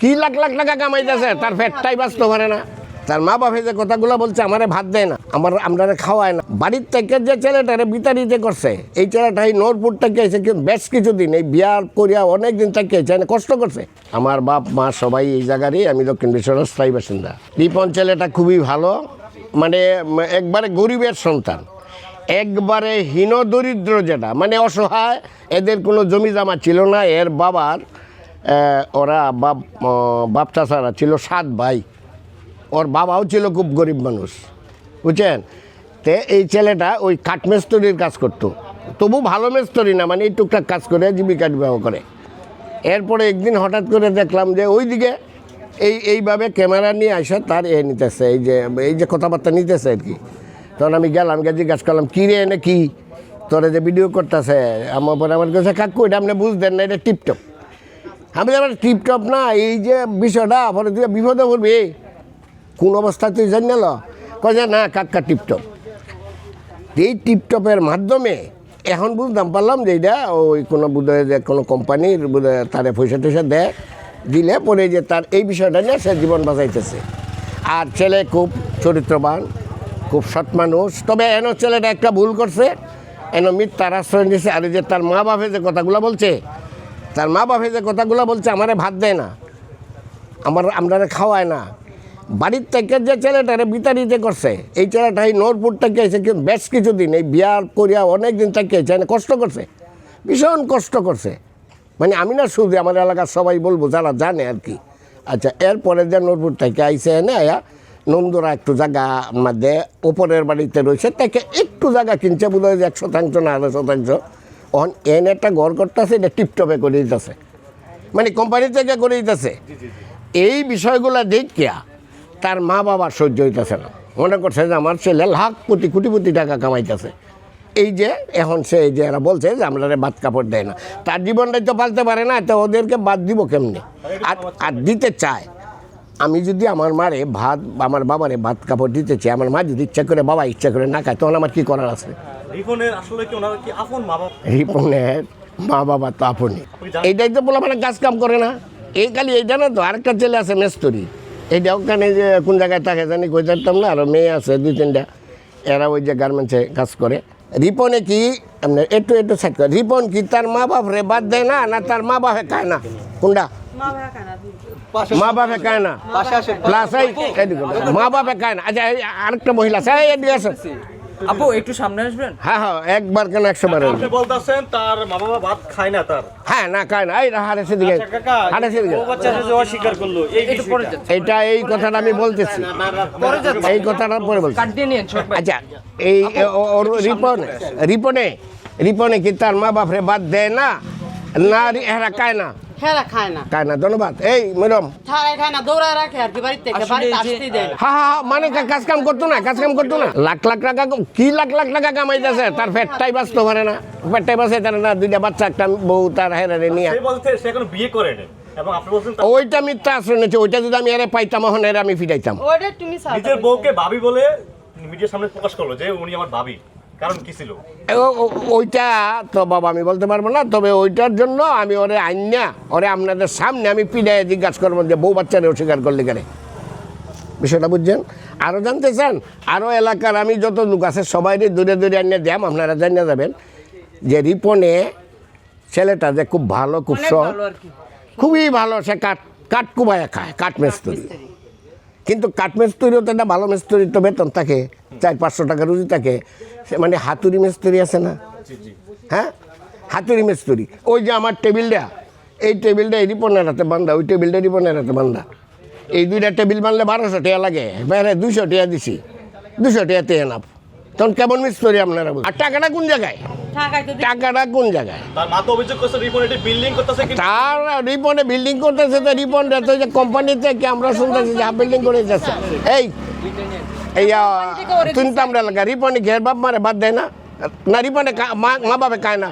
কি লাখ লাখ টাকা কামাইতেছে? তার ফেটটাই বাঁচতে পারে না। তার মা বাপে যে কথাগুলো বলছে, আমারে ভাত দেয় না, আমার আমরা খাওয়ায় না। বাড়ির থেকে যে ছেলেটা ছেলেটারে বিতাড়িতে করছে, এই ছেলেটা এই নোরপুর থেকে এসে বেশ কিছুদিন এই বিয়ার করিয়া অনেক দিন থেকে এখানে কষ্ট করছে। আমার বাপ, মা সবাই এই জায়গারই, আমি দক্ষিণ বিশ্বের স্থায়ী বাসিন্দা। রিপন ছেলেটা খুবই ভালো মানে একবারে গরিবের সন্তান। একবারে হীন দরিদ্র যেটা মানে অসহায়, এদের কোনো জমি জমা ছিল না, এর বাবার ওরা বাপ বাপ চাচারা ছিল সাত ভাই। ওর বাবাও ছিল খুব গরিব মানুষ, বুঝছেন? তে এই ছেলেটা ওই কাঠমেস্তরির কাজ করতো। তবু ভালো মেস্তরি না মানে এই টুকটাক কাজ করে, জীবিকা নির্বাহ করে। এরপরে একদিন হঠাৎ করে দেখলাম যে ওইদিকে এই, এইভাবে ক্যামেরা নিয়ে আসে তার এ নিতেছে, এই যে এই যে কথাবার্তা নিতেছে আর কি। তখন আমি গেলাম, গিয়ে জিজ্ঞাসা করলাম, কী রে, এনে কি? তোরা যে ভিডিও করতেছে, আমার পরে আমার কাছে, কাকু, এটা আপনি বুঝতেন না, এটা টিপটপ। আমি আবার টিপটপ না, এই যে বিষয়টা পরে তুই বিপদে পড়বি। কোন অবস্থা তুই জানি না যে, না কাক্কা টিপটপ। এই টিপটপের মাধ্যমে এখন বুঝতাম পারলাম যে এটা ওই কোনো বোধহয় যে কোনো কোম্পানির বোধহয় তারে পয়সা টয়সা দেয় দিলে পরে যে তার এই বিষয়টা নিয়ে সে জীবন বাঁচাইতেছে। আর ছেলে খুব চরিত্রবান, খুব সৎ মানুষ। তবে এন ছেলেটা একটা ভুল করছে। এন মিথ্যার আশ্রয় নিয়েছে আর যে তার মা বাপে যে কথাগুলো বলছে তার মা বাপে যে কথাগুলো বলছে, আমারে ভাত দেয় না। আমার আমরা খাওয়ায় না। বাড়ির থেকে যে ছেলেটারে বিতাড়িতে করছে, এই ছেলেটা এই নোরপুর থেকে এসে কিন্তু বেশ কিছুদিন এই বিয়ার করিয়া অনেক দিন থেকে এখানে কষ্ট করছে, ভীষণ কষ্ট করছে। মানে আমি না শুধু আমার এলাকার সবাই বলব, যারা জানে আর কি। আচ্ছা এরপরে যে নোরপুর থেকে আইসে এনে আয়া নন্দরা একটু জায়গা মধ্যে, ওপরের বাড়িতে রয়েছে, তাকে একটু জায়গা কিনছে বোধ হয় যে এক শতাংশ না আধা শতাংশ। ওখান এন একটা ঘর করতেছে এটা টিপটপে করে দিতেছে। মানে কোম্পানি থেকে করে দিতেছে। এই বিষয়গুলো দেখিয়া তার মা বাবা সহ্য হইতেছে না। মনে করছে যে আমার ছেলে লাখ কোটি কোটি কোটি টাকা কামাইতেছে। এই যে এখন সে এই যে এরা বলছে যে আমরা বাদ কাপড় দেয় না। তার জীবনটাই তো পালতে পারে না তো ওদেরকে বাদ দিব কেমনি? আর আর দিতে চায়। আমি যদি আমার মারে ভাত আমার বাবারে ভাত কাপড় দিতে চাই আমার মা যদি ইচ্ছা করে বাবা ইচ্ছা করে না খায় তখন আমার কী করার আছে? রিপনের আসলে কি ওনার কি আপন মা বাবা রিপনের মা বাবা তো আপনি এইটাই তো বলে মানে কাজ কাম করে না এই খালি এইটা না তো আরেকটা ছেলে আছে মেস্তরি এইটা ওখানে যে কোন জায়গায় থাকে জানি কই জানতাম না আরও মেয়ে আছে দুই তিনটা এরা ওই যে গার্মেন্টসে কাজ করে রিপনে কি আপনার একটু একটু সাইড করে রিপন কি তার মা বাপ রে বাদ দেয় না না তার মা বাপে খায় না কোনটা মা বাপে খায় না প্লাস মা বাপে খায় না আচ্ছা আরেকটা মহিলা আছে এই এদিকে আছে আপু একটু সামনে আসবেন? হ্যাঁ হ্যাঁ একবার কেন একশো বার আপনি বলতেছেন তার মা বাবা ভাত খায় না তার। হ্যাঁ না খায় না। এই হারেছে দিকে আচ্ছা, কাকা হারেছে দিকে ও বাচ্চা যে অস্বীকার করল এই এইটা এই কথাটা আমি বলতেছি। এই কথাটা পরে বলছি। কাট দিয়ে নিন ছোট ভাই। আচ্ছা এই ওর রিপনে রিপনে রিপনে কি তার মা বাপরে বাদ দেয় না? না রি- এরা খায় না। হেরা খায় না। খায় না ধন্যবাদ। এই ম্যাডাম। থারায় খায় না দৌড়ায় রাখে আর কি বাড়ির থেকে বাড়িতে এই দেয় না। হা হা হা, মানে কাজ কাম করতো না কাজ কাম করতো না। লাখ লাখ টাকা কি লাখ লাখ টাকা কামাইতেছে? তার পেটটাই বাঁচতে পারে না। পেটটাই বাঁচে তার না দুইটা বাচ্চা একটা বউ তার নিয়ে। সে বলছে সে এখন বিয়ে করে নেন এবং আপনি বলছেন তার ওইটা মিথ্যা আশ্রয় নিয়েছে ওইটা যদি আমি এরে পাইতাম এখন এরে আমি ফিরাইতাম। ওইটা তুমি নিজের বউকে ভাবি বলে মিডিয়ার সামনে প্রকাশ করল যে উনি আমার ভাবি। কারণ কি ছিল? ওইটা তো বাবা আমি বলতে পারব না তবে ওইটার জন্য আমি ওরে আইনা ওরে আপনাদের সামনে আমি পিড়ায় জিজ্ঞাসা করব যে বউ বাচ্চারে অস্বীকার করলে কেন? বিষয়টা বুঝছেন? আরও জানতে চান? আরও এলাকার আমি যত লোক আছে সবাই দূরে দূরে আনিয়ে দেম আপনারা জানিয়ে যাবেন যে রিপনে ছেলেটা যে খুব ভালো খুব কি। খুবই ভালো সে কাঠ কাঠ কুবায় খায় কাঠ মেস্তরি কিন্তু কাঠ মিস্ত্রিও তো একটা ভালো মিস্ত্রির তো বেতন থাকে চার পাঁচশো টাকা রুজি থাকে। সে মানে হাতুড়ি মিস্ত্রি আছে না? হ্যাঁ? হাতুড়ি মিস্ত্রি। ওই যে আমার টেবিলটা এই টেবিলটা এই রিপনের হাতে বান্ধা ওই টেবিলটা রিপনের হাতে বান্ধা। এই দুইটা টেবিল বানলে বারোশো টাকা লাগে বাইরে দুশো টাকা দিছি। দুশো টাকা তে এনাফ তখন কেমন মিস করি আপনারা। আর টাকাটা কোন জায়গায়? টাকাটা কোন জায়গায়? তার রিপন বিল্ডিং করতেছে কিন্তু তার রিপনে বিল্ডিং করতেছে তো রিপন তো যে কোম্পানিতে কি আমরা শুনতেছি যে বিল্ডিং করে যাচ্ছে এই এই চিন্তা আমরা লাগা রিপনে ঘের বাপ মারে বাদ দেয় না। না রিপনে কা- মা বাবে বাপে খায় না।